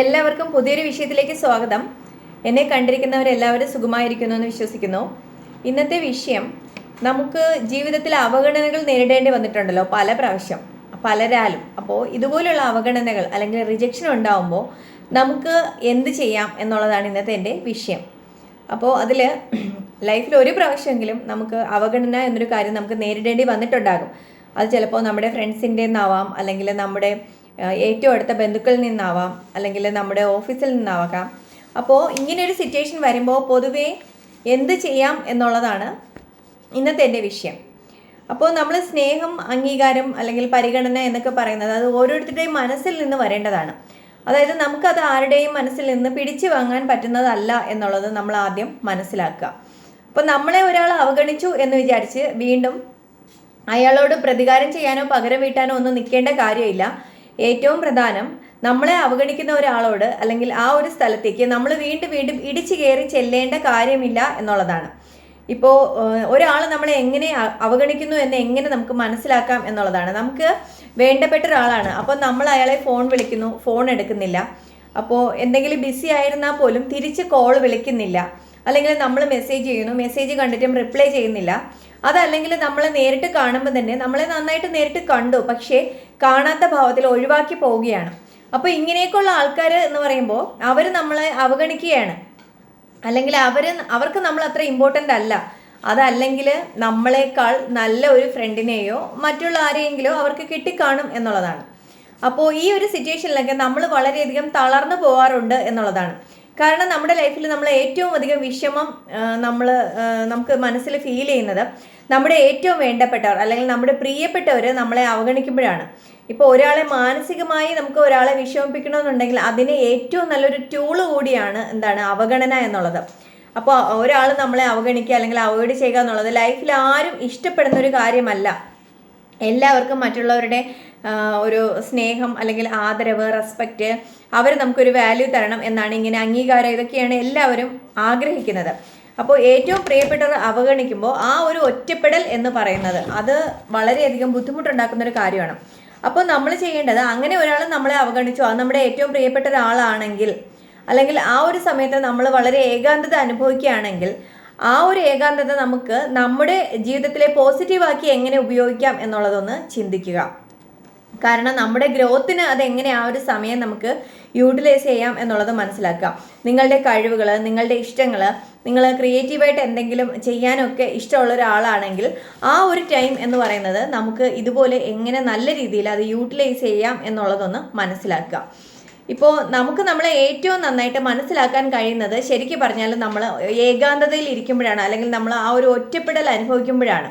എല്ലാവർക്കും പുതിയൊരു വിഷയത്തിലേക്ക് സ്വാഗതം. എന്നെ കണ്ടിരിക്കുന്നവരെല്ലാവരും സുഖമായിരിക്കുന്നു എന്ന് വിശ്വസിക്കുന്നു. ഇന്നത്തെ വിഷയം നമുക്ക് ജീവിതത്തിൽ അവഗണനകൾ നേരിടേണ്ടി വന്നിട്ടുണ്ടല്ലോ പല പ്രാവശ്യം പലരാലും. അപ്പോൾ ഇതുപോലുള്ള അവഗണനകൾ അല്ലെങ്കിൽ റിജക്ഷൻ ഉണ്ടാവുമ്പോൾ നമുക്ക് എന്ത് ചെയ്യാം എന്നുള്ളതാണ് ഇന്നത്തെ എന്റെ വിഷയം. അപ്പോൾ അതിൽ ലൈഫിൽ ഒരു പ്രാവശ്യമെങ്കിലും നമുക്ക് അവഗണന എന്നൊരു കാര്യം നമുക്ക് നേരിടേണ്ടി വന്നിട്ടുണ്ടാകും. അത് ചിലപ്പോൾ നമ്മുടെ ഫ്രണ്ട്സിന്റെ നിന്നാവാം അല്ലെങ്കിൽ നമ്മുടെ ഏറ്റവും അടുത്ത ബന്ധുക്കളിൽ നിന്നാവാം അല്ലെങ്കിൽ നമ്മുടെ ഓഫീസിൽ നിന്നാവാം. അപ്പോൾ ഇങ്ങനെ ഒരു സിറ്റുവേഷൻ വരുമ്പോൾ പൊതുവേ എന്ത് ചെയ്യാം എന്നുള്ളതാണ് ഇന്നത്തെ എന്റെ വിഷയം. അപ്പോൾ നമ്മൾ സ്നേഹം അംഗീകാരം അല്ലെങ്കിൽ പരിഗണന എന്നൊക്കെ പറയുന്നത് അത് ഓരോരുത്തരുടെയും മനസ്സിൽ നിന്ന് വരേണ്ടതാണ്. അതായത് നമുക്കത് ആരുടെയും മനസ്സിൽ നിന്ന് പിടിച്ചു വാങ്ങാൻ പറ്റുന്നതല്ല എന്നുള്ളത് നമ്മൾ ആദ്യം മനസ്സിലാക്കുക. അപ്പോൾ നമ്മളെ ഒരാൾ അവഗണിച്ചു എന്ന് വിചാരിച്ച് വീണ്ടും അയാളോട് പ്രതികാരം ചെയ്യാനോ പകരം വീട്ടാനോ ഒന്നും നിൽക്കേണ്ട കാര്യമില്ല. ഏറ്റവും പ്രധാനം നമ്മളെ അവഗണിക്കുന്ന ഒരാളോട് അല്ലെങ്കിൽ ആ ഒരു സ്ഥലത്തേക്ക് നമ്മൾ വീണ്ടും വീണ്ടും ഇടിച്ചു കയറി ചെല്ലേണ്ട കാര്യമില്ല എന്നുള്ളതാണ്. ഇപ്പോൾ ഒരാൾ നമ്മളെ എങ്ങനെ അവഗണിക്കുന്നു എന്ന് എങ്ങനെ നമുക്ക് മനസ്സിലാക്കാം എന്നുള്ളതാണ്. നമുക്ക് വേണ്ടപ്പെട്ട ഒരാളാണ്. അപ്പോൾ നമ്മൾ അയാളെ ഫോൺ വിളിക്കുന്നു ഫോൺ എടുക്കുന്നില്ല. അപ്പോൾ എന്തെങ്കിലും ബിസി ആയിരുന്നാൽ പോലും തിരിച്ച് കോൾ വിളിക്കുന്നില്ല. അല്ലെങ്കിൽ നമ്മൾ മെസ്സേജ് ചെയ്യുന്നു മെസ്സേജ് കണ്ടിട്ടും റിപ്ലൈ ചെയ്യുന്നില്ല. അതല്ലെങ്കിൽ നമ്മളെ നേരിട്ട് കാണുമ്പോൾ തന്നെ നമ്മളെ നന്നായിട്ട് നേരിട്ട് കണ്ടു പക്ഷേ കാണാത്ത ഭാവത്തിൽ ഒഴിവാക്കി പോവുകയാണ്. അപ്പോൾ ഇങ്ങനെയൊക്കെയുള്ള ആൾക്കാർ എന്ന് പറയുമ്പോൾ അവർ നമ്മളെ അവഗണിക്കുകയാണ്. അല്ലെങ്കിൽ അവർ അവർക്ക് നമ്മൾ അത്ര ഇമ്പോർട്ടന്റ് അല്ല. അതല്ലെങ്കിൽ നമ്മളെക്കാൾ നല്ല ഒരു ഫ്രണ്ടിനെയോ മറ്റുള്ള ആരെയെങ്കിലോ അവർക്ക് കിട്ടിക്കാണും എന്നുള്ളതാണ്. അപ്പോൾ ഈ ഒരു സിറ്റുവേഷനിലൊക്കെ നമ്മൾ വളരെയധികം തളർന്നു പോകാറുണ്ട് എന്നുള്ളതാണ്. കാരണം നമ്മുടെ ലൈഫിൽ നമ്മൾ ഏറ്റവും അധികം വിഷമം നമ്മൾ നമുക്ക് മനസ്സിൽ ഫീൽ ചെയ്യുന്നത് നമ്മുടെ ഏറ്റവും വേണ്ടപ്പെട്ടവർ അല്ലെങ്കിൽ നമ്മുടെ പ്രിയപ്പെട്ടവർ നമ്മളെ അവഗണിക്കുമ്പോഴാണ്. ഇപ്പോൾ ഒരാളെ മാനസികമായി നമുക്ക് ഒരാളെ വിഷമിപ്പിക്കണമെന്നുണ്ടെങ്കിൽ അതിന് ഏറ്റവും നല്ലൊരു ടൂൾ കൂടിയാണ് എന്താണ് അവഗണന എന്നുള്ളത്. അപ്പോൾ ഒരാൾ നമ്മളെ അവഗണിക്കുക അല്ലെങ്കിൽ അവോയ്ഡ് ചെയ്യുക എന്നുള്ളത് ലൈഫിൽ ആരും ഇഷ്ടപ്പെടുന്ന ഒരു കാര്യമല്ല. എല്ലാവർക്കും മറ്റുള്ളവരുടെ ഒരു സ്നേഹം അല്ലെങ്കിൽ ആദരവ് റെസ്പെക്റ്റ് അവർ നമുക്കൊരു വാല്യൂ തരണം എന്നാണ് ഇങ്ങനെ അംഗീകാരം ഇതൊക്കെയാണ് എല്ലാവരും ആഗ്രഹിക്കുന്നത്. അപ്പോൾ ഏറ്റവും പ്രിയപ്പെട്ടവർ അവഗണിക്കുമ്പോൾ ആ ഒരു ഒറ്റപ്പെടൽ എന്ന് പറയുന്നത് അത് വളരെയധികം ബുദ്ധിമുട്ടുണ്ടാക്കുന്ന ഒരു കാര്യമാണ്. അപ്പോൾ നമ്മൾ ചെയ്യേണ്ടത് അങ്ങനെ ഒരാൾ നമ്മളെ അവഗണിച്ചു. അത് നമ്മുടെ ഏറ്റവും പ്രിയപ്പെട്ട ഒരാളാണെങ്കിൽ അല്ലെങ്കിൽ ആ ഒരു സമയത്ത് നമ്മൾ വളരെ ഏകാന്തത അനുഭവിക്കുകയാണെങ്കിൽ ആ ഒരു ഏകാന്തത നമുക്ക് നമ്മുടെ ജീവിതത്തിലെ പോസിറ്റീവാക്കി എങ്ങനെ ഉപയോഗിക്കാം എന്നുള്ളതൊന്ന് ചിന്തിക്കുക. കാരണം നമ്മുടെ ഗ്രോത്തിന് അതെങ്ങനെ ആ ഒരു സമയം നമുക്ക് യൂട്ടിലൈസ് ചെയ്യാം എന്നുള്ളത് മനസ്സിലാക്കാം നിങ്ങളുടെ കഴിവുകൾ നിങ്ങളുടെ ഇഷ്ടങ്ങൾ നിങ്ങൾ ക്രിയേറ്റീവായിട്ട് എന്തെങ്കിലും ചെയ്യാനൊക്കെ ഇഷ്ടമുള്ള ഒരാളാണെങ്കിൽ ആ ഒരു ടൈം എന്ന് പറയുന്നത് നമുക്ക് ഇതുപോലെ എങ്ങനെ നല്ല രീതിയിൽ അത് യൂട്ടിലൈസ് ചെയ്യാം എന്നുള്ളതൊന്ന് മനസ്സിലാക്കുക. ഇപ്പോൾ നമുക്ക് നമ്മളെ ഏറ്റവും നന്നായിട്ട് മനസ്സിലാക്കാൻ കഴിയുന്നത് ശരിക്കും പറഞ്ഞാൽ നമ്മൾ ഏകാന്തതയിൽ ഇരിക്കുമ്പോഴാണ് അല്ലെങ്കിൽ നമ്മൾ ആ ഒരു ഒറ്റപ്പെടൽ അനുഭവിക്കുമ്പോഴാണ്.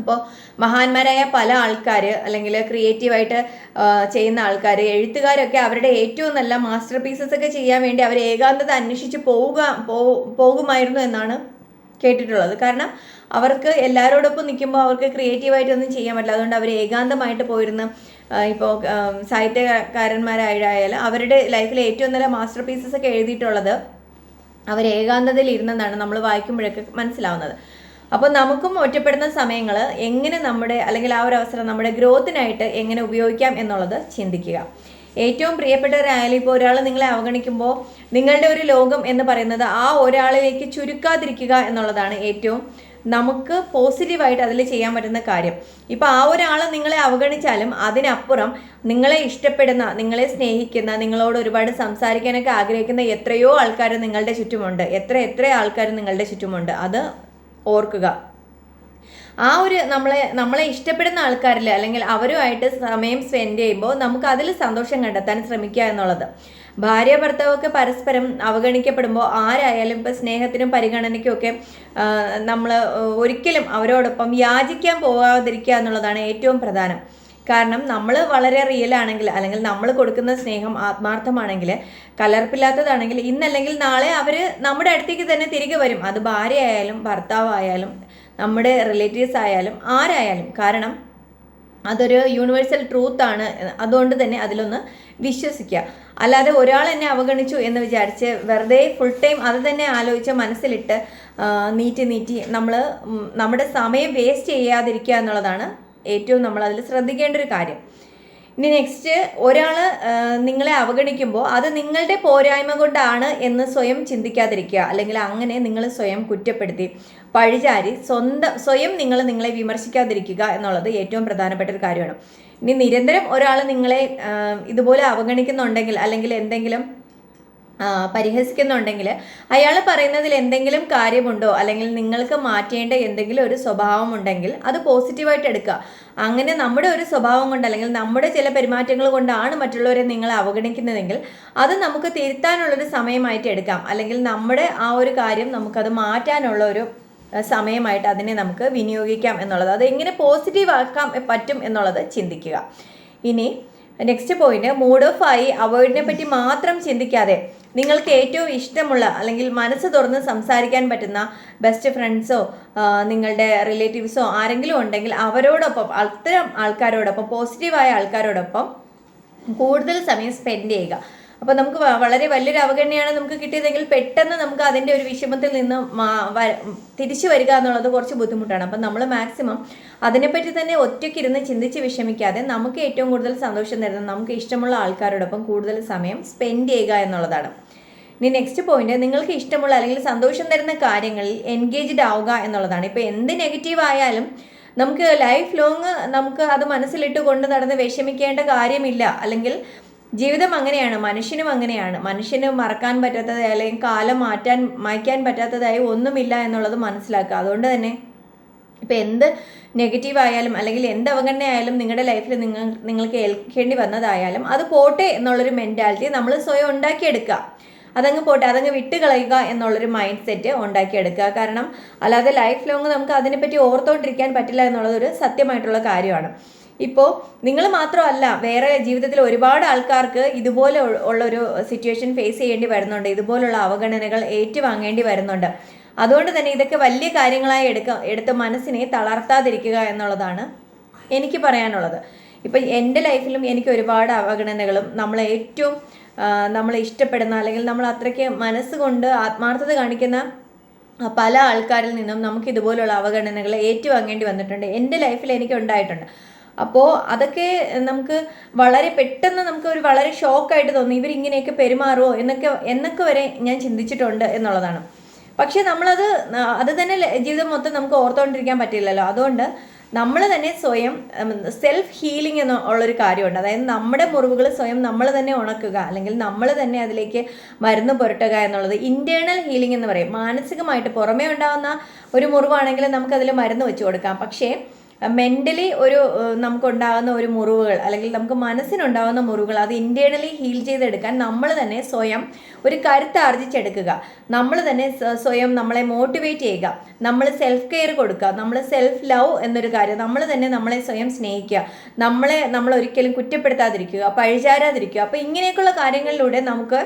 അപ്പോൾ മഹാന്മാരായ പല ആൾക്കാർ അല്ലെങ്കിൽ ക്രിയേറ്റീവായിട്ട് ചെയ്യുന്ന ആൾക്കാർ എഴുത്തുകാരൊക്കെ അവരുടെ ഏറ്റവും നല്ല മാസ്റ്റർ പീസസ് ഒക്കെ ചെയ്യാൻ വേണ്ടി അവർ ഏകാന്തത അന്വേഷിച്ച് പോവുക പോകുമായിരുന്നു എന്നാണ് കേട്ടിട്ടുള്ളത്. കാരണം അവർക്ക് എല്ലാവരോടൊപ്പം നിൽക്കുമ്പോൾ അവർക്ക് ക്രിയേറ്റീവായിട്ടൊന്നും ചെയ്യാൻ പറ്റില്ല. അതുകൊണ്ട് അവർ ഏകാന്തമായിട്ട് പോയിരുന്ന ഇപ്പോൾ സാഹിത്യകാരന്മാരായാലും അവരുടെ ലൈഫിലെ ഏറ്റവും നല്ല മാസ്റ്റർ പീസസ് ഒക്കെ എഴുതിയിട്ടുള്ളത് അവർ ഏകാന്തതയിൽ ഇരുന്നെന്നാണ് നമ്മൾ വായിക്കുമ്പോഴൊക്കെ മനസ്സിലാവുന്നത്. അപ്പോൾ നമുക്കും ഒറ്റപ്പെടുന്ന സമയങ്ങൾ എങ്ങനെ നമ്മുടെ അല്ലെങ്കിൽ ആ ഒരു അവസരം നമ്മുടെ ഗ്രോത്തിനായിട്ട് എങ്ങനെ ഉപയോഗിക്കാം എന്നുള്ളത് ചിന്തിക്കുക. ഏറ്റവും പ്രിയപ്പെട്ടവരായാലും ഇപ്പോൾ ഒരാൾ നിങ്ങളെ അവഗണിക്കുമ്പോൾ നിങ്ങളുടെ ഒരു ലോകം എന്ന് പറയുന്നത് ആ ഒരാളിലേക്ക് ചുരുക്കാതിരിക്കുക എന്നുള്ളതാണ് ഏറ്റവും നമുക്ക് പോസിറ്റീവായിട്ട് അതിൽ ചെയ്യാൻ പറ്റുന്ന കാര്യം. ഇപ്പോൾ ആ ഒരാൾ നിങ്ങളെ അവഗണിച്ചാലും അതിനപ്പുറം നിങ്ങളെ ഇഷ്ടപ്പെടുന്ന നിങ്ങളെ സ്നേഹിക്കുന്ന നിങ്ങളോട് ഒരുപാട് സംസാരിക്കാനൊക്കെ ആഗ്രഹിക്കുന്ന എത്രയോ ആൾക്കാർ നിങ്ങളുടെ ചുറ്റുമുണ്ട്. എത്ര എത്ര ആൾക്കാർ നിങ്ങളുടെ ചുറ്റുമുണ്ട്. അത് ഓർക്കുക. ആ ഒരു നമ്മളെ നമ്മളെ ഇഷ്ടപ്പെടുന്ന ആൾക്കാരിൽ അല്ലെങ്കിൽ അവരുമായിട്ട് സമയം സ്പെൻഡ് ചെയ്യുമ്പോൾ നമുക്ക് അതിൽ സന്തോഷം കണ്ടെത്താൻ ശ്രമിക്കുക എന്നുള്ളത്. ഭാര്യ ഭർത്താവൊക്കെ പരസ്പരം അവഗണിക്കപ്പെടുമ്പോൾ ആരായാലും ഇപ്പം സ്നേഹത്തിനും പരിഗണനയ്ക്കും ഒക്കെ നമ്മൾ ഒരിക്കലും അവരോടൊപ്പം യാചിക്കാൻ പോകാതിരിക്കുക എന്നുള്ളതാണ് ഏറ്റവും പ്രധാനം. കാരണം നമ്മൾ വളരെ റിയൽ ആണെങ്കിൽ അല്ലെങ്കിൽ നമ്മൾ കൊടുക്കുന്ന സ്നേഹം ആത്മാർത്ഥമാണെങ്കിൽ കലർപ്പില്ലാത്തതാണെങ്കിൽ ഇന്നല്ലെങ്കിൽ നാളെ അവർ നമ്മുടെ അടുത്തേക്ക് തന്നെ തിരികെ വരും. അത് ഭാര്യയായാലും ഭർത്താവായാലും നമ്മുടെ റിലേറ്റീവ്സ് ആയാലും ആരായാലും. കാരണം അതൊരു യൂണിവേഴ്സൽ ട്രൂത്ത് ആണ്. അതുകൊണ്ട് തന്നെ അതിലൊന്ന് വിശ്വസിക്കുക. അല്ലാതെ ഒരാൾ എന്നെ അവഗണിച്ചു എന്ന് വിചാരിച്ച് വെറുതെ ഫുൾ ടൈം അത് തന്നെ ആലോചിച്ച് മനസ്സിലിട്ട് നീറ്റി നീറ്റി നമ്മൾ നമ്മുടെ സമയം വേസ്റ്റ് ചെയ്യാതിരിക്കുക എന്നുള്ളതാണ് ഏറ്റവും നമ്മൾ അതിൽ ശ്രദ്ധിക്കേണ്ട ഒരു കാര്യം. ഇനി നെക്സ്റ്റ് ഒരാൾ നിങ്ങളെ അവഗണിക്കുമ്പോൾ അത് നിങ്ങളുടെ പോരായ്മ കൊണ്ടാണ് എന്ന് സ്വയം ചിന്തിക്കാതിരിക്കുക. അല്ലെങ്കിൽ അങ്ങനെ നിങ്ങൾ സ്വയം കുറ്റപ്പെടുത്തി പഴിചാരി സ്വന്തം സ്വയം നിങ്ങൾ നിങ്ങളെ വിമർശിക്കാതിരിക്കുക എന്നുള്ളത് ഏറ്റവും പ്രധാനപ്പെട്ട ഒരു കാര്യമാണ്. ഇനി നിരന്തരം ഒരാൾ നിങ്ങളെ ഇതുപോലെ അവഗണിക്കുന്നുണ്ടെങ്കിൽ അല്ലെങ്കിൽ എന്തെങ്കിലും പരിഹസിക്കുന്നുണ്ടെങ്കിൽ അയാൾ പറയുന്നതിൽ എന്തെങ്കിലും കാര്യമുണ്ടോ? അല്ലെങ്കിൽ നിങ്ങൾക്ക് മാറ്റേണ്ട എന്തെങ്കിലും ഒരു സ്വഭാവം ഉണ്ടെങ്കിൽ അത് പോസിറ്റീവായിട്ട് എടുക്കുക. അങ്ങനെ നമ്മുടെ ഒരു സ്വഭാവം കൊണ്ട് അല്ലെങ്കിൽ നമ്മുടെ ചില പെരുമാറ്റങ്ങൾ കൊണ്ടാണ് മറ്റുള്ളവരെ നിങ്ങൾ അവഗണിക്കുന്നതെങ്കിൽ അത് നമുക്ക് തിരുത്താനുള്ളൊരു സമയമായിട്ട് എടുക്കാം. അല്ലെങ്കിൽ നമ്മുടെ ആ ഒരു കാര്യം നമുക്കത് മാറ്റാനുള്ള ഒരു സമയമായിട്ട് അതിനെ നമുക്ക് വിനിയോഗിക്കാം എന്നുള്ളത്. അത് എങ്ങനെ പോസിറ്റീവ് ആക്കാൻ പറ്റും എന്നുള്ളത് ചിന്തിക്കുക. ഇനി നെക്സ്റ്റ് പോയിന്റ് മൂഡ് ഓഫ് ആയി അവോയ്ഡിനെ പറ്റി മാത്രം ചിന്തിക്കാതെ നിങ്ങൾക്ക് ഏറ്റവും ഇഷ്ടമുള്ള അല്ലെങ്കിൽ മനസ്സ് തുറന്ന് സംസാരിക്കാൻ പറ്റുന്ന ബെസ്റ്റ് ഫ്രണ്ട്സോ നിങ്ങളുടെ റിലേറ്റീവ്സോ ആരെങ്കിലും ഉണ്ടെങ്കിൽ അവരോടൊപ്പം അത്തരം ആൾക്കാരോടൊപ്പം പോസിറ്റീവായ ആൾക്കാരോടൊപ്പം കൂടുതൽ സമയം സ്പെൻഡ് ചെയ്യുക. അപ്പോൾ നമുക്ക് വളരെ വലിയൊരു അവഗണനയാണ് നമുക്ക് കിട്ടിയതെങ്കിൽ പെട്ടെന്ന് നമുക്ക് അതിന്റെ ഒരു വിഷമത്തിൽ നിന്ന് തിരിച്ചു വരിക എന്നുള്ളത് കുറച്ച് ബുദ്ധിമുട്ടാണ്. അപ്പം നമ്മൾ മാക്സിമം അതിനെപ്പറ്റി തന്നെ ഒറ്റയ്ക്കിരുന്ന് ചിന്തിച്ച് വിഷമിക്കാതെ നമുക്ക് ഏറ്റവും കൂടുതൽ സന്തോഷം തരുന്ന നമുക്ക് ഇഷ്ടമുള്ള ആൾക്കാരോടൊപ്പം കൂടുതൽ സമയം സ്പെൻഡ് ചെയ്യുക എന്നുള്ളതാണ്. ഇനി നെക്സ്റ്റ് പോയിന്റ് നിങ്ങൾക്ക് ഇഷ്ടമുള്ള അല്ലെങ്കിൽ സന്തോഷം തരുന്ന കാര്യങ്ങളിൽ എൻഗേജ്ഡ് ആവുക എന്നുള്ളതാണ്. ഇപ്പോൾ എന്ത് നെഗറ്റീവ് ആയാലും നമുക്ക് ലൈഫ് ലോങ് നമുക്ക് അത് മനസ്സിലിട്ട് കൊണ്ട് നടന്ന് വിഷമിക്കേണ്ട കാര്യമില്ല. അല്ലെങ്കിൽ ജീവിതം അങ്ങനെയാണ് മനുഷ്യനും അങ്ങനെയാണ്. മനുഷ്യന് മറക്കാൻ പറ്റാത്തതായി അല്ലെങ്കിൽ കാലം മാറ്റാൻ മായ്ക്കാൻ പറ്റാത്തതായി ഒന്നുമില്ല എന്നുള്ളത് മനസ്സിലാക്കുക. അതുകൊണ്ട് തന്നെ ഇപ്പം എന്ത് നെഗറ്റീവ് ആയാലും അല്ലെങ്കിൽ എന്ത് അവഗണന ആയാലും നിങ്ങളുടെ ലൈഫിൽ നിങ്ങൾ നിങ്ങൾക്ക് ഏൽക്കേണ്ടി വന്നതായാലും അത് പോട്ടെ എന്നുള്ളൊരു മെന്റാലിറ്റി നമ്മൾ സ്വയം ഉണ്ടാക്കിയെടുക്കുക. അതങ്ങ് പോട്ടെ അതങ്ങ് വിട്ടുകളയുക എന്നുള്ളൊരു മൈൻഡ് സെറ്റ് ഉണ്ടാക്കിയെടുക്കുക. കാരണം അല്ലാതെ ലൈഫ് ലോങ് നമുക്ക് അതിനെപ്പറ്റി ഓർത്തോണ്ടിരിക്കാൻ പറ്റില്ല എന്നുള്ളതൊരു സത്യമായിട്ടുള്ള കാര്യമാണ്. ഇപ്പോൾ നിങ്ങൾ മാത്രമല്ല വേറെ ജീവിതത്തിൽ ഒരുപാട് ആൾക്കാർക്ക് ഇതുപോലെ ഉള്ളൊരു സിറ്റുവേഷൻ ഫേസ് ചെയ്യേണ്ടി വരുന്നുണ്ട്. ഇതുപോലുള്ള അവഗണനകൾ ഏറ്റുവാങ്ങേണ്ടി വരുന്നുണ്ട്. അതുകൊണ്ട് തന്നെ ഇതൊക്കെ വലിയ കാര്യങ്ങളായി എടുക്ക എടുത്ത് മനസ്സിനെ തളർത്താതിരിക്കുക എന്നുള്ളതാണ് എനിക്ക് പറയാനുള്ളത്. ഇപ്പം എന്റെ ലൈഫിലും എനിക്ക് ഒരുപാട് അവഗണനകളും നമ്മൾ ഏറ്റവും നമ്മൾ ഇഷ്ടപ്പെടുന്ന അല്ലെങ്കിൽ നമ്മൾ അത്രയ്ക്ക് മനസ്സുകൊണ്ട് ആത്മാർത്ഥത കാണിക്കുന്ന പല ആൾക്കാരിൽ നിന്നും നമുക്ക് ഇതുപോലുള്ള അവഗണനകൾ ഏറ്റുവാങ്ങേണ്ടി വന്നിട്ടുണ്ട്. എന്റെ ലൈഫിൽ എനിക്ക് ഉണ്ടായിട്ടുണ്ട്. അപ്പോൾ അതൊക്കെ നമുക്ക് വളരെ പെട്ടെന്ന് നമുക്ക് ഒരു വളരെ ഷോക്കായിട്ട് തോന്നി ഇവരിങ്ങനെയൊക്കെ പെരുമാറുമോ എന്നൊക്കെ എന്നൊക്കെ വരെ ഞാൻ ചിന്തിച്ചിട്ടുണ്ട് എന്നുള്ളതാണ്. പക്ഷേ നമ്മളത് അത് തന്നെ ജീവിതം മൊത്തം നമുക്ക് ഓർത്തുകൊണ്ടിരിക്കാൻ പറ്റില്ലല്ലോ. അതുകൊണ്ട് നമ്മൾ തന്നെ സ്വയം സെൽഫ് ഹീലിംഗ് എന്ന് ഉള്ളൊരു കാര്യമുണ്ട്. അതായത് നമ്മുടെ മുറിവുകൾ സ്വയം നമ്മൾ തന്നെ ഉണക്കുക അല്ലെങ്കിൽ നമ്മൾ തന്നെ അതിലേക്ക് മരുന്ന് പുരട്ടുക എന്നുള്ളത് ഇന്റേർണൽ ഹീലിംഗ് എന്ന് പറയും. മാനസികമായിട്ട് പുറമേ ഉണ്ടാകുന്ന ഒരു മുറിവാണെങ്കിൽ നമുക്കതിൽ മരുന്ന് വെച്ച് കൊടുക്കാം. പക്ഷേ മെന്റലി ഒരു നമുക്കുണ്ടാകുന്ന ഒരു മുറിവുകൾ അല്ലെങ്കിൽ നമുക്ക് മനസ്സിനുണ്ടാകുന്ന മുറിവുകൾ അത് ഇന്റേണലി ഹീൽ ചെയ്തെടുക്കാൻ നമ്മൾ തന്നെ സ്വയം ഒരു കരുത്ത് ആർജിച്ചെടുക്കുക. നമ്മൾ തന്നെ സ്വയം നമ്മളെ മോട്ടിവേറ്റ് ചെയ്യുക. നമ്മൾ സെൽഫ് കെയർ കൊടുക്കുക. നമ്മൾ സെൽഫ് ലവ് എന്നൊരു കാര്യം. നമ്മൾ തന്നെ നമ്മളെ സ്വയം സ്നേഹിക്കുക. നമ്മളെ നമ്മൾ ഒരിക്കലും കുറ്റപ്പെടുത്താതിരിക്കുക പഴിചാരാതിരിക്കുക. അപ്പോൾ ഇങ്ങനെയൊക്കെയുള്ള കാര്യങ്ങളിലൂടെ നമുക്ക്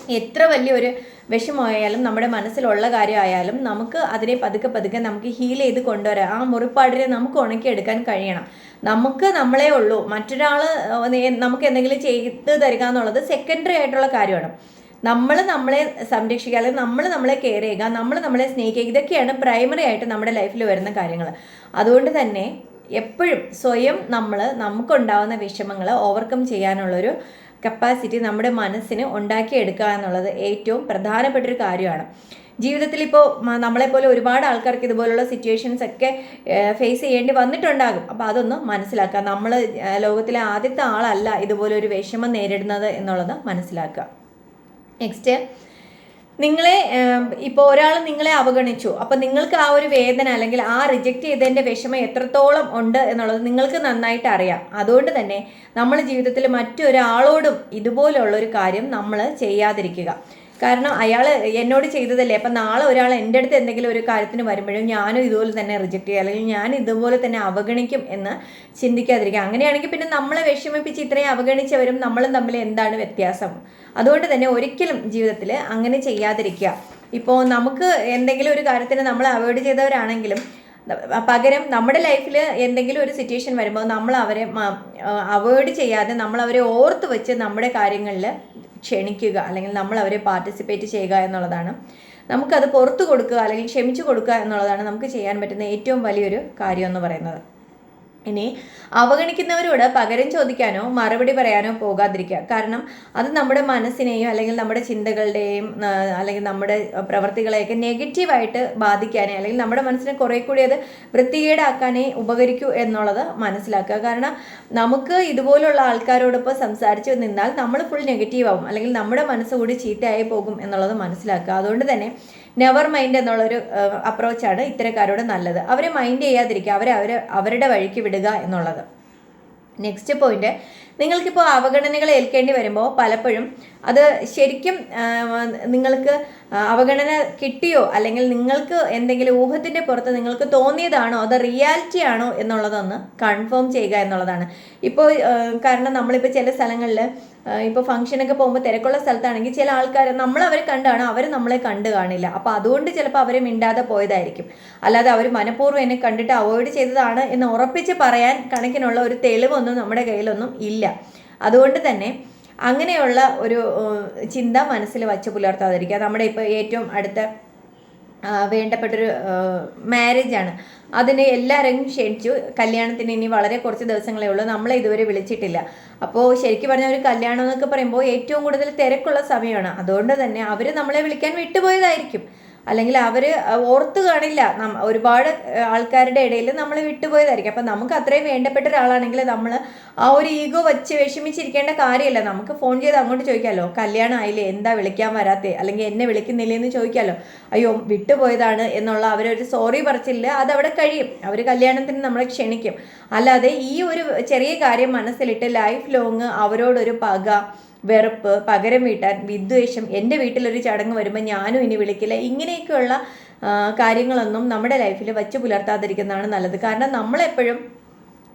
എത്ര വലിയൊരു വിഷമമായാലും നമ്മുടെ മനസ്സിലുള്ള കാര്യമായാലും നമുക്ക് അതിനെ പതുക്കെ പതുക്കെ നമുക്ക് ഹീൽ ചെയ്ത് കൊണ്ടുവരാം. ആ മുറിപ്പാടിനെ നമുക്ക് ഉണക്കിയെടുക്കാൻ കഴിയണം. നമുക്ക് നമ്മളെ ഉള്ളൂ. മറ്റൊരാൾ നമുക്ക് എന്തെങ്കിലും ചെയ്ത് തരിക എന്നുള്ളത് സെക്കൻഡറി ആയിട്ടുള്ള കാര്യമാണ്. നമ്മൾ നമ്മളെ സംരക്ഷിക്കുക അല്ലെങ്കിൽ നമ്മൾ നമ്മളെ കെയർ ചെയ്യുക നമ്മൾ നമ്മളെ സ്നേഹിക്കുക ഇതൊക്കെയാണ് പ്രൈമറി ആയിട്ട് നമ്മുടെ ലൈഫിൽ വരുന്ന കാര്യങ്ങൾ അതുകൊണ്ട് തന്നെ എപ്പോഴും സ്വയം നമ്മൾ നമുക്കുണ്ടാവുന്ന വിഷമങ്ങൾ ഓവർകം ചെയ്യാനുള്ളൊരു കപ്പാസിറ്റി നമ്മുടെ മനസ്സിന് ഉണ്ടാക്കിയെടുക്കുക എന്നുള്ളത് ഏറ്റവും പ്രധാനപ്പെട്ടൊരു കാര്യമാണ്. ജീവിതത്തിൽ ഇപ്പോൾ നമ്മളെപ്പോലെ ഒരുപാട് ആൾക്കാർക്ക് ഇതുപോലുള്ള സിറ്റുവേഷൻസ് ഒക്കെ ഫേസ് ചെയ്യേണ്ടി വന്നിട്ടുണ്ടാകും. അപ്പോൾ അതൊന്ന് മനസ്സിലാക്കുക. നമ്മൾ ലോകത്തിലെ ആദ്യത്തെ ആളല്ല ഇതുപോലെ ഒരു വിഷമം നേരിടുന്നത് എന്നുള്ളത് മനസ്സിലാക്കുക. നെക്സ്റ്റ് നിങ്ങളെ ഇപ്പോൾ ഒരാൾ നിങ്ങളെ അവഗണിച്ചു. അപ്പം നിങ്ങൾക്ക് ആ ഒരു വേദന അല്ലെങ്കിൽ ആ റിജക്റ്റ് ചെയ്തതിന്റെ വിഷമം എത്രത്തോളം ഉണ്ട് എന്നുള്ളത് നിങ്ങൾക്ക് നന്നായിട്ട് അറിയാം. അതുകൊണ്ട് തന്നെ നമ്മൾ ജീവിതത്തിൽ മറ്റൊരാളോടും ഇതുപോലുള്ള ഒരു കാര്യം നമ്മൾ ചെയ്യാതിരിക്കുക. കാരണം അയാൾ എന്നോട് ചെയ്തതല്ലേ? അപ്പം നാളെ ഒരാൾ എന്റെ അടുത്ത് എന്തെങ്കിലും ഒരു കാര്യത്തിന് വരുമ്പോഴും ഞാനും ഇതുപോലെ തന്നെ റിജക്റ്റ് ചെയ്യുക അല്ലെങ്കിൽ ഞാൻ ഇതുപോലെ തന്നെ അവഗണിക്കും എന്ന് ചിന്തിക്കാതിരിക്കുക. അങ്ങനെയാണെങ്കിൽ പിന്നെ നമ്മളെ വിഷമിപ്പിച്ച് ഇത്രയും അവഗണിച്ചവരും നമ്മളും തമ്മിൽ എന്താണ് വ്യത്യാസം? അതുകൊണ്ട് തന്നെ ഒരിക്കലും ജീവിതത്തിൽ അങ്ങനെ ചെയ്യാതിരിക്കുക. ഇപ്പോൾ നമുക്ക് എന്തെങ്കിലും ഒരു കാര്യത്തിന് നമ്മൾ അവോയ്ഡ് ചെയ്തവരാണെങ്കിലും പകരം നമ്മുടെ ലൈഫിൽ എന്തെങ്കിലും ഒരു സിറ്റുവേഷൻ വരുമ്പോൾ നമ്മൾ അവരെ അവോയ്ഡ് ചെയ്യാതെ നമ്മൾ അവരെ ഓർത്ത് വെച്ച് നമ്മുടെ കാര്യങ്ങളിൽ ക്ഷണിക്കുക അല്ലെങ്കിൽ നമ്മൾ അവരെ പാർട്ടിസിപ്പേറ്റ് ചെയ്യുക എന്നുള്ളതാണ്. നമുക്കത് പുറത്തു കൊടുക്കുക അല്ലെങ്കിൽ ക്ഷമിച്ചു കൊടുക്കുക എന്നുള്ളതാണ് നമുക്ക് ചെയ്യാൻ പറ്റുന്ന ഏറ്റവും വലിയൊരു കാര്യം എന്ന് പറയുന്നത്. ഇനി അവഗണിക്കുന്നവരോട് പകരം ചോദിക്കാനോ മറുപടി പറയാനോ പോകാതിരിക്കുക. കാരണം അത് നമ്മുടെ മനസ്സിനെയും അല്ലെങ്കിൽ നമ്മുടെ ചിന്തകളുടെയും അല്ലെങ്കിൽ നമ്മുടെ പ്രവർത്തികളെയൊക്കെ നെഗറ്റീവായിട്ട് ബാധിക്കാനേ അല്ലെങ്കിൽ നമ്മുടെ മനസ്സിനെ കുറെ കൂടി അത് വൃത്തികേടാക്കാനേ ഉപകരിക്കൂ എന്നുള്ളത് മനസ്സിലാക്കുക. കാരണം നമുക്ക് ഇതുപോലുള്ള ആൾക്കാരോടൊപ്പം സംസാരിച്ച് നിന്നാൽ നമ്മൾ ഫുൾ നെഗറ്റീവ് ആവും. അല്ലെങ്കിൽ നമ്മുടെ മനസ്സ് കൂടി ചീത്തയായി പോകും എന്നുള്ളത് മനസ്സിലാക്കുക. അതുകൊണ്ട് തന്നെ നെവർ മൈൻഡ് എന്നുള്ളൊരു അപ്രോച്ചാണ് ഇത്തരക്കാരോട് നല്ലത്. അവരെ മൈൻഡ് ചെയ്യാതിരിക്കുക അവരെ അവർ അവരുടെ വഴിക്ക് വിടുക എന്നുള്ളത്. നെക്സ്റ്റ് പോയിന്റ് നിങ്ങൾക്കിപ്പോൾ അവഗണനകൾ ഏൽക്കേണ്ടി വരുമ്പോൾ പലപ്പോഴും അത് ശരിക്കും നിങ്ങൾക്ക് അവഗണന കിട്ടിയോ? അല്ലെങ്കിൽ നിങ്ങൾക്ക് എന്തെങ്കിലും ഊഹത്തിന്റെ പുറത്ത് നിങ്ങൾക്ക് തോന്നിയതാണോ? അത് റിയാലിറ്റി ആണോ എന്നുള്ളതൊന്ന് കൺഫേം ചെയ്യുക എന്നുള്ളതാണ്. ഇപ്പോൾ കാരണം നമ്മളിപ്പോൾ ചില സ്ഥലങ്ങളിൽ ഇപ്പോൾ ഫംഗ്ഷനൊക്കെ പോകുമ്പോൾ തിരക്കുള്ള സ്ഥലത്താണെങ്കിൽ ചില ആൾക്കാർ നമ്മൾ അവരെ കണ്ടാണ്? അവർ നമ്മളെ കണ്ട് കാണില്ല. അപ്പോൾ അതുകൊണ്ട് ചിലപ്പോൾ അവരെ മിണ്ടാതെ പോയതായിരിക്കും. അല്ലാതെ അവർ മനഃപൂർവം എന്നെ കണ്ടിട്ട് അവോയ്ഡ് ചെയ്തതാണ് എന്ന് ഉറപ്പിച്ച് പറയാൻ കണക്കിനുള്ള ഒരു തെളിവൊന്നും നമ്മുടെ കയ്യിലൊന്നും ഇല്ല. അതുകൊണ്ട് തന്നെ അങ്ങനെയുള്ള ഒരു ചിന്ത മനസ്സിൽ വച്ച് പുലർത്താതിരിക്കുക. നമ്മുടെ ഇപ്പോൾ ഏറ്റവും അടുത്ത വേണ്ടപ്പെട്ടൊരു മാരേജാണ്. അതിന് എല്ലാവരെയും ക്ഷണിച്ചു. കല്യാണത്തിന് ഇനി വളരെ കുറച്ച് ദിവസങ്ങളേ ഉള്ളൂ. നമ്മളെ ഇതുവരെ വിളിച്ചിട്ടില്ല. അപ്പോൾ ശരിക്കും പറഞ്ഞാൽ ഒരു കല്യാണം എന്നൊക്കെ പറയുമ്പോൾ ഏറ്റവും കൂടുതൽ തിരക്കുള്ള സമയമാണ്. അതുകൊണ്ട് തന്നെ അവർ നമ്മളെ വിളിക്കാൻ വിട്ടുപോയതായിരിക്കും. അല്ലെങ്കിൽ അവർ ഓർത്ത് കാണില്ല. ഒരുപാട് ആൾക്കാരുടെ ഇടയിൽ നമ്മൾ വിട്ടുപോയതായിരിക്കും. അപ്പം നമുക്ക് അത്രയും വേണ്ടപ്പെട്ട ഒരാളാണെങ്കിൽ നമ്മൾ ആ ഒരു ഈഗോ വെച്ച് വിഷമിച്ചിരിക്കേണ്ട കാര്യമല്ല. നമുക്ക് ഫോൺ ചെയ്ത് അങ്ങോട്ട് ചോദിക്കാമല്ലോ കല്യാണം ആയില്ലേ? എന്താ വിളിക്കാൻ വരാത്തേ? അല്ലെങ്കിൽ എന്നെ വിളിക്കുന്നില്ലേ? എന്ന് ചോദിക്കാമല്ലോ അയ്യോ വിട്ടുപോയതാണ് എന്നുള്ള അവരൊരു സോറി പറച്ചില്ല അതവിടെ കഴിയും. അവർ കല്യാണത്തിന് നമ്മളെ ക്ഷണിക്കും. അല്ലാതെ ഈ ഒരു ചെറിയ കാര്യം മനസ്സിലിട്ട് ലൈഫ് ലോങ് അവരോടൊരു പക വെറുപ്പ് പകരം വീട്ടാൻ വിദ്വേഷം എന്റെ വീട്ടിലൊരു ചടങ്ങ് വരുമ്പോൾ ഞാനും ഇനി വിളിക്കില്ല. ഇങ്ങനെയൊക്കെയുള്ള കാര്യങ്ങളൊന്നും നമ്മുടെ ലൈഫിൽ വച്ച് പുലർത്താതിരിക്കുന്നതാണ് നല്ലത്. കാരണം നമ്മളെപ്പോഴും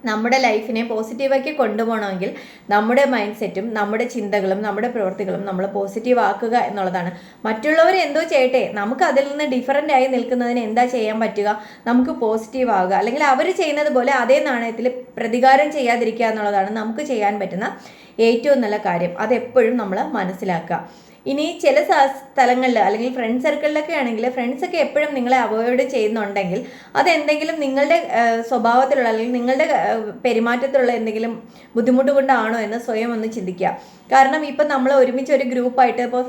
നമ്മുടെ ലൈഫിനെ പോസിറ്റീവാക്കി കൊണ്ടുപോകണമെങ്കിൽ നമ്മുടെ മൈൻഡ് സെറ്റും നമ്മുടെ ചിന്തകളും നമ്മുടെ പ്രവൃത്തികളും നമ്മൾ പോസിറ്റീവ് ആക്കുക എന്നുള്ളതാണ്. മറ്റുള്ളവർ എന്തോ ചെയ്യട്ടെ നമുക്ക് അതിൽ നിന്ന് ഡിഫറന്റ് ആയി നിൽക്കുന്നതിന് എന്താ ചെയ്യാൻ പറ്റുക? നമുക്ക് പോസിറ്റീവ് ആവുക അല്ലെങ്കിൽ അവർ ചെയ്യുന്നത് പോലെ അതേ നാണയത്തിൽ പ്രതികാരം ചെയ്യാതിരിക്കുക എന്നുള്ളതാണ് നമുക്ക് ചെയ്യാൻ പറ്റുന്ന ഏറ്റവും നല്ല കാര്യം. അതെപ്പോഴും നമ്മൾ മനസ്സിലാക്കുക. ഇനി ചില സ്ഥലങ്ങളിൽ അല്ലെങ്കിൽ ഫ്രണ്ട് സർക്കിളിലൊക്കെ ആണെങ്കിൽ ഫ്രണ്ട്സൊക്കെ എപ്പോഴും നിങ്ങളെ അവോയ്ഡ് ചെയ്യുന്നുണ്ടെങ്കിൽ അതെന്തെങ്കിലും നിങ്ങളുടെ സ്വഭാവത്തിലുള്ള അല്ലെങ്കിൽ നിങ്ങളുടെ പെരുമാറ്റത്തിലുള്ള എന്തെങ്കിലും ബുദ്ധിമുട്ട് കൊണ്ടാണോ എന്ന് സ്വയം ഒന്ന് ചിന്തിക്കുക. കാരണം ഇപ്പം നമ്മൾ ഒരുമിച്ച് ഒരു ഗ്രൂപ്പായിട്ട് ഇപ്പോൾ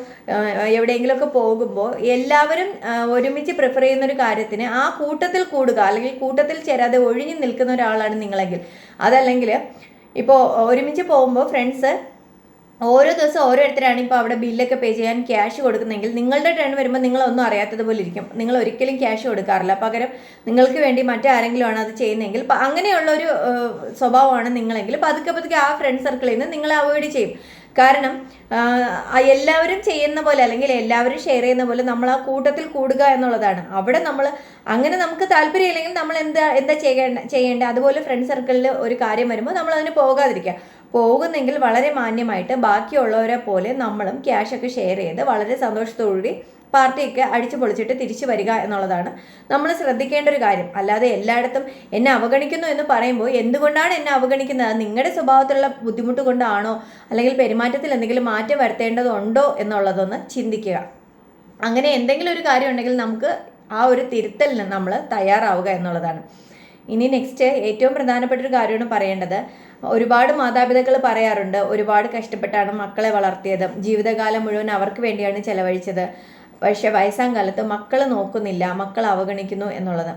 എവിടെയെങ്കിലുമൊക്കെ പോകുമ്പോൾ എല്ലാവരും ഒരുമിച്ച് പ്രിഫർ ചെയ്യുന്ന ഒരു കാര്യത്തിന് ആ കൂട്ടത്തിൽ കൂടുക അല്ലെങ്കിൽ കൂട്ടത്തിൽ ചേരാതെ ഒഴിഞ്ഞു നിൽക്കുന്ന ഒരാളാണ് നിങ്ങളെങ്കിൽ. അതല്ലെങ്കിൽ ഇപ്പോൾ ഒരുമിച്ച് പോകുമ്പോൾ ഫ്രണ്ട്സ് ഓരോ ദിവസം ഓരോരുത്തരാണ് ഇപ്പോൾ അവിടെ ബില്ലൊക്കെ പേ ചെയ്യാൻ ക്യാഷ് കൊടുക്കുന്നെങ്കിൽ നിങ്ങളുടെ ടേൺ വരുമ്പോൾ നിങ്ങളൊന്നും അറിയാത്തതുപോലെ ഇരിക്കും നിങ്ങൾ ഒരിക്കലും ക്യാഷ് കൊടുക്കാറില്ല. പകരം നിങ്ങൾക്ക് വേണ്ടി മറ്റാരെങ്കിലും ആണ് അത് ചെയ്യുന്നതെങ്കിൽ അങ്ങനെയുള്ള ഒരു സ്വഭാവമാണ് നിങ്ങളെങ്കിൽ പതുക്കെ പതുക്കെ ആ ഫ്രണ്ട് സർക്കിളിൽ നിന്ന് നിങ്ങൾ അവോയ്ഡ് ചെയ്യും. കാരണം എല്ലാവരും ചെയ്യുന്ന പോലെ അല്ലെങ്കിൽ എല്ലാവരും ഷെയർ ചെയ്യുന്ന പോലെ നമ്മൾ ആ കൂട്ടത്തിൽ കൂടുക എന്നുള്ളതാണ്. അവിടെ നമ്മൾ അങ്ങനെ നമുക്ക് താല്പര്യമില്ലെങ്കിൽ നമ്മൾ എന്താ എന്താ ചെയ്യേണ്ട ചെയ്യേണ്ടത് അതുപോലെ ഫ്രണ്ട് സർക്കിളിൽ ഒരു കാര്യം വരുമ്പോൾ നമ്മൾ അതിന് പോകാതിരിക്കുക. പോകുന്നെങ്കിൽ വളരെ മാന്യമായിട്ട് ബാക്കിയുള്ളവരെ പോലെ നമ്മളും ക്യാഷൊക്കെ ഷെയർ ചെയ്ത് വളരെ സന്തോഷത്തോടുകൂടി പാർട്ടിയൊക്കെ അടിച്ചു പൊളിച്ചിട്ട് തിരിച്ചു വരിക എന്നുള്ളതാണ്. നമ്മൾ ശ്രദ്ധിക്കേണ്ട ഒരു കാര്യം. അല്ലാതെ എല്ലായിടത്തും എന്നെ അവഗണിക്കുന്നു എന്ന് പറയുമ്പോൾ എന്തുകൊണ്ടാണ് എന്നെ അവഗണിക്കുന്നത്? നിങ്ങളുടെ സ്വഭാവത്തിലുള്ള ബുദ്ധിമുട്ട് കൊണ്ടാണോ? അല്ലെങ്കിൽ പെരുമാറ്റത്തിൽ എന്തെങ്കിലും മാറ്റം വരുത്തേണ്ടതുണ്ടോ എന്നുള്ളതൊന്ന് ചിന്തിക്കുക. അങ്ങനെ എന്തെങ്കിലും ഒരു കാര്യം ഉണ്ടെങ്കിൽ നമുക്ക് ആ ഒരു തിരുത്തലിന് നമ്മൾ തയ്യാറാവുക എന്നുള്ളതാണ്. ഇനി നെക്സ്റ്റ് ഏറ്റവും പ്രധാനപ്പെട്ട ഒരു കാര്യമാണ് പറയേണ്ടത്. ഒരുപാട് മാതാപിതാക്കൾ പറയാറുണ്ട് ഒരുപാട് കഷ്ടപ്പെട്ടാണ് മക്കളെ വളർത്തിയത്. ജീവിതകാലം മുഴുവൻ അവർക്ക് വേണ്ടിയാണ് ചെലവഴിച്ചത്. പക്ഷേ വയസ്സാം കാലത്ത് മക്കൾ നോക്കുന്നില്ല മക്കൾ അവഗണിക്കുന്നു എന്നുള്ളത്.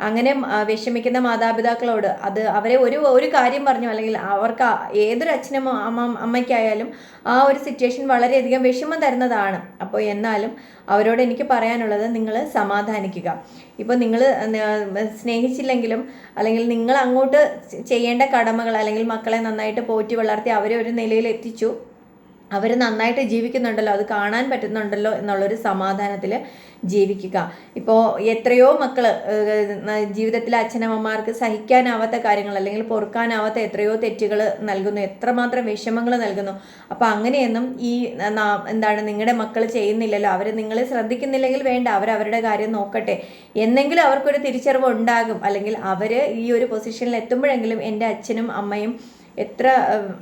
അങ്ങനെ വിഷമിക്കുന്ന മാതാപിതാക്കളോട് അത് അവരെ ഒരു ഒരു കാര്യം പറഞ്ഞു. അല്ലെങ്കിൽ അവർക്ക് ഏതൊരു അച്ഛനും അമ്മ അമ്മയ്ക്കായാലും ആ ഒരു സിറ്റുവേഷൻ വളരെയധികം വിഷമം തരുന്നതാണ്. അപ്പോൾ എന്നാലും അവരോട് എനിക്ക് പറയാനുള്ളത് നിങ്ങൾ സമാധാനിക്കുക. ഇപ്പോൾ നിങ്ങൾ സ്നേഹിച്ചില്ലെങ്കിലും അല്ലെങ്കിൽ നിങ്ങൾ അങ്ങോട്ട് ചെയ്യേണ്ട കടമകൾ അല്ലെങ്കിൽ മക്കളെ നന്നായിട്ട് പോറ്റി വളർത്തി അവരെ ഒരു നിലയിൽ എത്തിച്ചു അവർ നന്നായിട്ട് ജീവിക്കുന്നുണ്ടല്ലോ അത് കാണാൻ പറ്റുന്നുണ്ടല്ലോ എന്നുള്ളൊരു സമാധാനത്തിൽ ജീവിക്കുക. ഇപ്പോൾ എത്രയോ മക്കൾ ജീവിതത്തിലെ അച്ഛനമ്മമാർക്ക് സഹിക്കാനാവാത്ത കാര്യങ്ങൾ അല്ലെങ്കിൽ പൊറുക്കാനാവാത്ത എത്രയോ തെറ്റുകൾ നൽകുന്നു എത്രമാത്രം വിഷമങ്ങൾ നൽകുന്നു. അപ്പോൾ അങ്ങനെയൊന്നും ഈ എന്താണ് നിങ്ങളുടെ മക്കൾ ചെയ്യുന്നില്ലല്ലോ അവർ നിങ്ങളെ ശ്രദ്ധിക്കുന്നില്ലെങ്കിൽ വേണ്ട അവർ അവരുടെ കാര്യം നോക്കട്ടെ. എന്നെങ്കിലും അവർക്കൊരു തിരിച്ചറിവ് ഉണ്ടാകും. അല്ലെങ്കിൽ അവർ ഈ ഒരു പൊസിഷനിൽ എത്തുമ്പോഴെങ്കിലും എന്റെ അച്ഛനും അമ്മയും എത്ര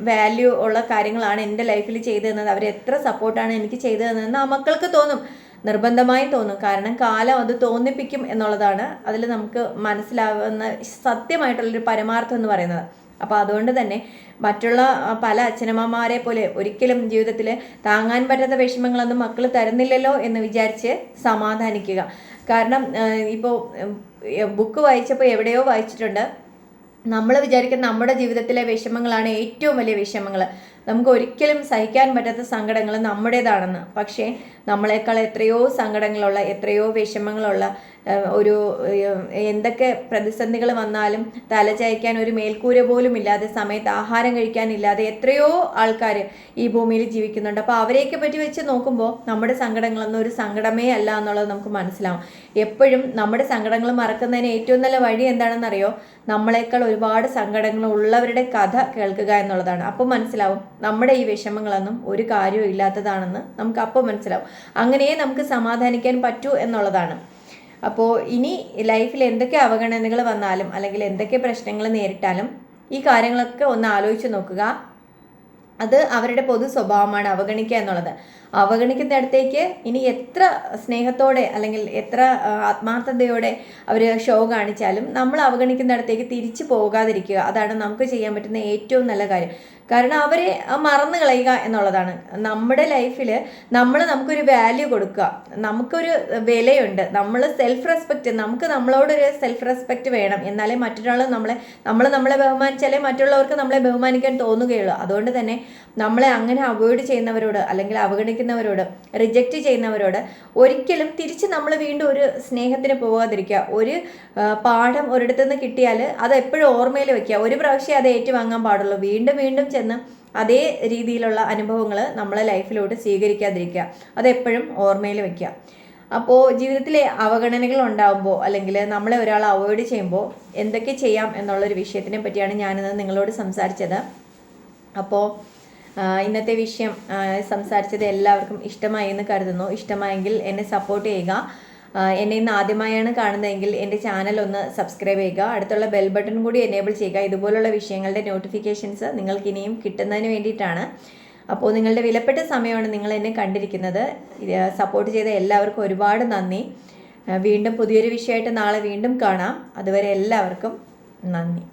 വാല്യൂ ഉള്ള കാര്യങ്ങളാണ് എന്റെ ലൈഫിൽ ചെയ്തു തന്നത് അവർ എത്ര സപ്പോർട്ടാണ് എനിക്ക് ചെയ്തു തന്നതെന്ന് ആ മക്കൾക്ക് തോന്നും. നിർബന്ധമായും തോന്നും. കാരണം കാലം അത് തോന്നിപ്പിക്കും എന്നുള്ളതാണ് അതിൽ നമുക്ക് മനസ്സിലാവുന്ന സത്യമായിട്ടുള്ളൊരു പരമാർത്ഥം എന്ന് പറയുന്നത്. അപ്പോൾ അതുകൊണ്ട് തന്നെ മറ്റുള്ള പല അച്ഛനമ്മമാരെ പോലെ ഒരിക്കലും ജീവിതത്തിൽ താങ്ങാൻ പറ്റാത്ത വിഷമങ്ങളൊന്നും മക്കൾ തരുന്നില്ലല്ലോ എന്ന് വിചാരിച്ച് സമാധാനിക്കുക. കാരണം ഇപ്പോൾ ബുക്ക് വായിച്ചപ്പോൾ എവിടെയോ വായിച്ചിട്ടുണ്ട്. നമ്മൾ വിചാരിക്കുന്ന നമ്മുടെ ജീവിതത്തിലെ വിഷമങ്ങളാണ് ഏറ്റവും വലിയ വിഷമങ്ങൾ നമുക്ക് ഒരിക്കലും സഹിക്കാൻ പറ്റാത്ത സങ്കടങ്ങൾ നമ്മുടേതാണെന്ന്. പക്ഷേ നമ്മളെക്കാൾ എത്രയോ സങ്കടങ്ങളുള്ള എത്രയോ വിഷമങ്ങളുള്ള ഒരു എന്തൊക്കെ പ്രതിസന്ധികൾ വന്നാലും തലചായ്ക്കാൻ ഒരു മേൽക്കൂര പോലും ഇല്ലാതെ സമയത്ത് ആഹാരം കഴിക്കാനില്ലാതെ എത്രയോ ആൾക്കാർ ഈ ഭൂമിയിൽ ജീവിക്കുന്നുണ്ട്. അപ്പോൾ അവരെയൊക്കെ പറ്റി വെച്ച് നോക്കുമ്പോൾ നമ്മുടെ സങ്കടങ്ങളൊന്നും ഒരു സങ്കടമേ അല്ല എന്നുള്ളത് നമുക്ക് മനസ്സിലാവും. എപ്പോഴും നമ്മുടെ സങ്കടങ്ങൾ മറക്കുന്നതിന് ഏറ്റവും നല്ല വഴി എന്താണെന്നറിയോ? നമ്മളെക്കാൾ ഒരുപാട് സങ്കടങ്ങൾ ഉള്ളവരുടെ കഥ കേൾക്കുക എന്നുള്ളതാണ്. അപ്പോൾ മനസ്സിലാവും നമ്മുടെ ഈ വിഷമങ്ങളൊന്നും ഒരു കാര്യവും ഇല്ലാത്തതാണെന്ന് നമുക്ക് അപ്പോൾ മനസ്സിലാവും. അങ്ങനെയേ നമുക്ക് സമാധാനിക്കാൻ പറ്റൂ എന്നുള്ളതാണ്. അപ്പോൾ ഇനി ലൈഫിൽ എന്തൊക്കെ അവഗണനകൾ വന്നാലും അല്ലെങ്കിൽ എന്തൊക്കെ പ്രശ്നങ്ങൾ നേരിട്ടാലും ഈ കാര്യങ്ങളൊക്കെ ഒന്ന് ആലോചിച്ച് നോക്കുക. അത് അവരുടെ പൊതു സ്വഭാവമാണ് അവഗണിക്കുക എന്നുള്ളത്. അവഗണിക്കുന്ന ഇടത്തേക്ക് ഇനി എത്ര സ്നേഹത്തോടെ അല്ലെങ്കിൽ എത്ര ആത്മാർത്ഥതയോടെ അവർ ഷോ കാണിച്ചാലും നമ്മൾ അവഗണിക്കുന്നിടത്തേക്ക് തിരിച്ചു പോകാതിരിക്കുക. അതാണ് നമുക്ക് ചെയ്യാൻ പറ്റുന്ന ഏറ്റവും നല്ല കാര്യം. കാരണം അവരെ മറന്നു കളയുക എന്നുള്ളതാണ്. നമ്മുടെ ലൈഫിൽ നമ്മൾ നമുക്കൊരു വാല്യൂ കൊടുക്കുക. നമുക്കൊരു വിലയുണ്ട്. നമ്മൾ സെൽഫ് റെസ്പെക്റ്റ് നമുക്ക് നമ്മളോടൊരു സെൽഫ് റെസ്പെക്റ്റ് വേണം. എന്നാലേ മറ്റൊരാൾ നമ്മളെ നമ്മൾ നമ്മളെ ബഹുമാനിച്ചാലേ മറ്റുള്ളവർക്ക് നമ്മളെ ബഹുമാനിക്കാൻ തോന്നുകയുള്ളൂ. അതുകൊണ്ട് തന്നെ നമ്മളെ അങ്ങനെ അവോയ്ഡ് ചെയ്യുന്നവരോട് അല്ലെങ്കിൽ അവഗണിക്കുന്നവരോട് റിജക്റ്റ് ചെയ്യുന്നവരോട് ഒരിക്കലും തിരിച്ച് നമ്മൾ വീണ്ടും ഒരു സ്നേഹത്തിന് പോകാതിരിക്കുക ഒരു പാഠം ഒരിടത്തു നിന്ന് കിട്ടിയാൽ അത് എപ്പോഴും ഓർമ്മയിൽ വെക്കുക. ഒരു പ്രാവശ്യം അത് ഏറ്റുവാങ്ങാൻ പാടുള്ളൂ. വീണ്ടും വീണ്ടും ചെന്ന് അതേ രീതിയിലുള്ള അനുഭവങ്ങൾ നമ്മളെ ലൈഫിലോട്ട് സ്വീകരിക്കാതിരിക്കുക. അതെപ്പോഴും ഓർമ്മയിൽ വെക്കുക. അപ്പോൾ ജീവിതത്തിലെ അവഗണനകൾ ഉണ്ടാകുമ്പോൾ അല്ലെങ്കിൽ നമ്മളെ ഒരാൾ അവോയ്ഡ് ചെയ്യുമ്പോൾ എന്തൊക്കെ ചെയ്യാം എന്നുള്ളൊരു വിഷയത്തിനെ പറ്റിയാണ് ഞാനിന്ന് നിങ്ങളോട് സംസാരിച്ചത്. അപ്പോൾ ഇന്നത്തെ വിഷയം സംസാരിച്ചത് എല്ലാവർക്കും ഇഷ്ടമായി എന്ന് കരുതുന്നു. ഇഷ്ടമായെങ്കിൽ എന്നെ സപ്പോർട്ട് ചെയ്യുക. എന്നെ ഇന്ന് ആദ്യമായാണ് കാണുന്നതെങ്കിൽ എന്റെ ചാനൽ ഒന്ന് സബ്സ്ക്രൈബ് ചെയ്യുക. അടുത്തുള്ള ബെൽ ബട്ടൺ കൂടി എനേബിൾ ചെയ്യുക. ഇതുപോലുള്ള വിഷയങ്ങളുടെ നോട്ടിഫിക്കേഷൻസ് നിങ്ങൾക്ക് ഇനിയും കിട്ടുന്നതിന് വേണ്ടിയിട്ടാണ്. അപ്പോൾ നിങ്ങളുടെ വിലപ്പെട്ട സമയമാണ് നിങ്ങൾ എന്നെ കണ്ടിരിക്കുന്നത്. സപ്പോർട്ട് ചെയ്ത എല്ലാവർക്കും ഒരുപാട് നന്ദി. വീണ്ടും പുതിയൊരു വിഷയമായിട്ട് നാളെ വീണ്ടും കാണാം. അതുവരെ എല്ലാവർക്കും നന്ദി.